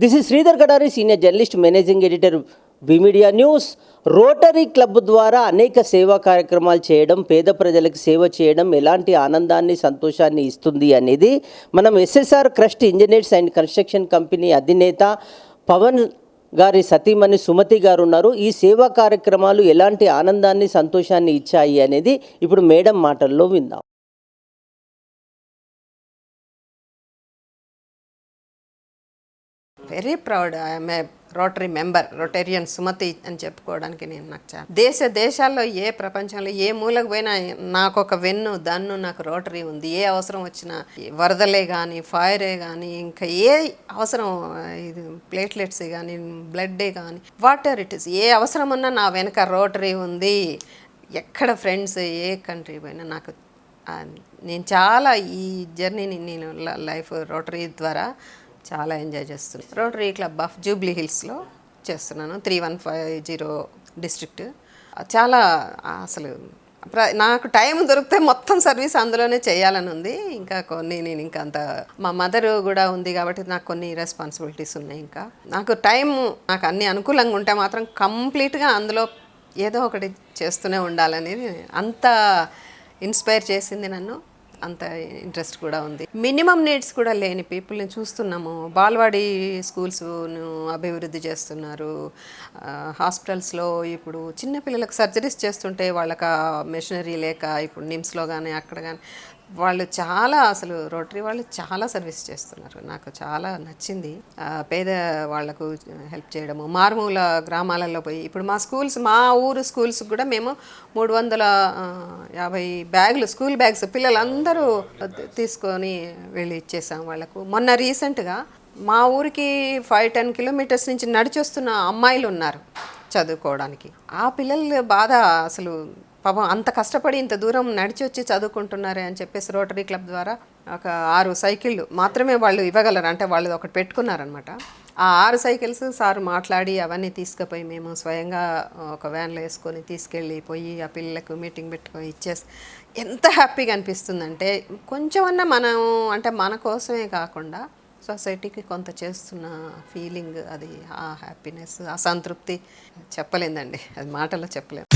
This is Sridhar Gadari senior journalist managing editor VMedia news Rotary Club ద్వారా అనేక సేవా కార్యక్రమాలు చేయడం పేద ప్రజలకు సేవ చేయడం ఎలాంటి ఆనందాన్ని సంతోషాన్ని ఇస్తుంది అనేది మనం SSR crust engineers and construction company అధినేత పవన్ గారి సతీమణి సుమతి గారు ఉన్నారు. ఈ సేవా కార్యక్రమాలు ఎలాంటి ఆనందాన్ని సంతోషాన్ని ఇచ్చాయి అనేది ఇప్పుడు మేడం మాటల్లో విందాం. Very proud I'm a Rotary member Rotarian Sumathi అని చెప్పుకోవడానికి నేను నాకు చాలా దేశ దేశాల్లో ఏ ప్రపంచంలో ఏ మూలకు పోయినా నాకు ఒక వెన్ను దన్ను నాకు రోటరీ ఉంది. ఏ అవసరం వచ్చినా వరదలే కానీ ఫైరే కానీ ఇంకా ఏ అవసరం ఇది ప్లేట్లెట్స్ కానీ బ్లడ్డే కానీ whatever it is a అవసరం ఉన్నా నా వెనక రోటరీ ఉంది. ఎక్కడ ఫ్రెండ్స్ ఏ కంట్రీ పోయినా నాకు నేను చాలా ఈ జర్నీని నేను లైఫ్ రోటరీ ద్వారా చాలా ఎంజాయ్ చేస్తున్నాను రోటరీ క్లబ్ ఆఫ్ జూబ్లీ హిల్స్లో చేస్తున్నాను. Three one five zero district. చాలా అసలు నాకు టైం దొరికితే మొత్తం సర్వీస్ అందులోనే చేయాలని ఉంది. ఇంకా కొన్ని నేను ఇంకా అంత మా మదర్ కూడా ఉంది కాబట్టి నాకు కొన్ని రెస్పాన్సిబిలిటీస్ ఉన్నాయి ఇంకా. నాకు టైం నాకు అన్ని అనుకూలంగా ఉంటే మాత్రం కంప్లీట్గా అందులో ఏదో ఒకటి చేస్తూనే ఉండాలనేది అంత ఇన్స్పైర్ చేసింది నన్ను. అంత ఇంట్రెస్ట్ కూడా ఉంది. మినిమం నీడ్స్ కూడా లేని పీపుల్ని చూస్తున్నాము. బాల్వాడి స్కూల్స్ను అభివృద్ధి చేస్తున్నారు. హాస్పిటల్స్లో ఇప్పుడు చిన్నపిల్లలకు సర్జరీస్ చేస్తుంటే వాళ్ళకి మెషినరీ లేక ఇప్పుడు నిమ్స్లో కానీ అక్కడ కానీ వాళ్ళు చాలా అసలు రోటరీ వాళ్ళు చాలా సర్వీస్ చేస్తున్నారు. నాకు చాలా నచ్చింది. పేద వాళ్ళకు హెల్ప్ చేయడము. మారుమూల గ్రామాలలో పోయి ఇప్పుడు మా స్కూల్స్ మా ఊరు స్కూల్స్ కూడా మేము మూడు వందల యాభై బ్యాగులు స్కూల్ బ్యాగ్స్ పిల్లలందరూ తీసుకొని వెళ్ళి ఇచ్చేసాం వాళ్ళకు. మొన్న రీసెంట్గా మా ఊరికి ఫైవ్ టెన్ కిలోమీటర్స్ నుంచి నడిచొస్తున్న అమ్మాయిలు ఉన్నారు చదువుకోవడానికి. ఆ పిల్లల బాధ అసలు పాపం అంత కష్టపడి ఇంత దూరం నడిచి వచ్చి చదువుకుంటున్నారే అని చెప్పేసి రోటరీ క్లబ్ ద్వారా ఒక ఆరు సైకిళ్ళు మాత్రమే వాళ్ళు ఇవ్వగలరు. అంటే వాళ్ళు ఒకటి పెట్టుకున్నారనమాట ఆ ఆరు సైకిల్స్ సార్ మాట్లాడి అవన్నీ తీసుకుపోయి మేము స్వయంగా ఒక వ్యాన్లో వేసుకొని తీసుకెళ్ళి పోయి ఆ పిల్లలకు మీటింగ్ పెట్టుకొని ఇచ్చేసి ఎంత హ్యాపీగా అనిపిస్తుందంటే కొంచెమన్నా మనం అంటే మన కోసమే కాకుండా సొసైటీకి కొంత చేస్తున్న ఫీలింగ్ అది ఆ హ్యాపీనెస్ ఆ సంతృప్తి చెప్పలేదండి. అది మాటల్లో చెప్పలేము